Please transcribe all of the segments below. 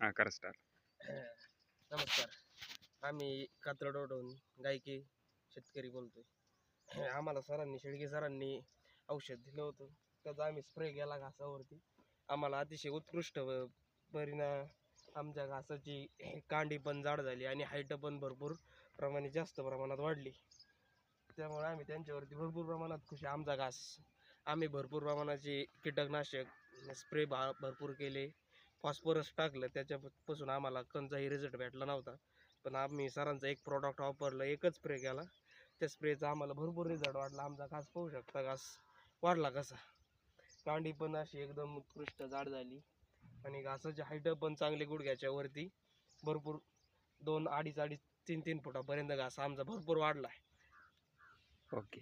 हां करा स्टार नमस्कार. आम्ही कात्रडवरून गायकी शेतकरी बोलतोय. आम्हाला सरांनी शेळके सरांनी औषध दिलं होतं. त्याचा आम्ही स्प्रे केला घासावरती. आम्हाला अतिशय उत्कृष्ट परिणाम. आमच्या घासाची कांडी पण जाड झाली आणि हाईट पण भरपूर प्रमाणे जास्त प्रमाणात वाढली. त्यामुळे आम्ही त्यांच्यावरती भरपूर प्रमाणात खुश आमचा घास आम्ही भरपूर प्रमाणाचे कीटकनाशक स्प्रे भा भरपूर केले. फॉस्फरस टाकलं त्याच्यापासून आम्हाला कोणताही रिझल्ट भेटला नव्हता. पण आम्ही सरांचा एक प्रॉडक्ट वापरलं एकच स्प्रे केला. त्या स्प्रेचा आम्हाला भरपूर रिझल्ट वाटला आमचा घास पाहू शकता घास. वाढला कसा? कांडी पण अशी एकदम उत्कृष्ट जाड झाली. आणि घासाची हाईट पण चांगली गुडघ्याच्या वरती. भरपूर दोन अडीच अडीच तीन तीन फुटापर्यंत घास आमचा भरपूर वाढला आहे ओके.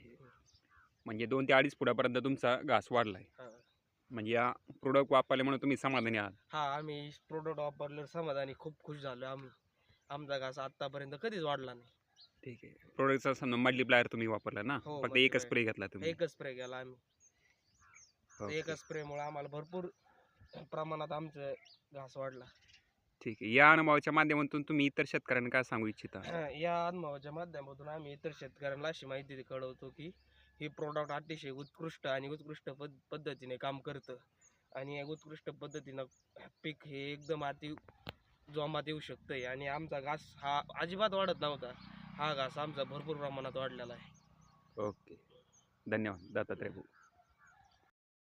म्हणजे दोन ते अडीच फुटापर्यंत तुमचा घास वाढलाय. हा. म्हणजे या प्रोडक्ट वापरल्यामुळे तुम्ही समाधानी आहात? हा आम्ही प्रोडक्ट वापरल्यावर समाधानी खूप खुश झालो आम्ही. आमचा घास आतापर्यंत कधीच वाढला नाही. ठीक आहे. प्रोडक्टचा मल्टीप्लायर तुम्ही वापरला ना? हो, फक्त एकच multiplier. स्प्रे घेतला तुम्ही. एकच स्प्रे केला आम्ही. ओके. एकच स्प्रेमुळे आम्हाला भरपूर प्रमाणात आमचं घास वाढला. ठीक आहे. या अनुभवाच्या माध्यमातून तुम्ही इतर शेतकऱ्यांना काय सांगू इच्छिता? या अनुभवाच्या माध्यमातून आम्ही इतर शेतकऱ्यांना अशी माहिती कळवतो की हे प्रोडक्ट अतिशय उत्कृष्ट आणि उत्कृष्ट पद पद्धतीने काम करतं. आणि या उत्कृष्ट पद्धतीनं पीक हे एकदम अति जोमात येऊ शकतं आहे आणि आमचा घास हा अजिबात वाढत नव्हता. हा घास आमचा भरपूर प्रमाणात वाढलेला आहे. ओके. धन्यवाद. दत्तात्रय भाऊ.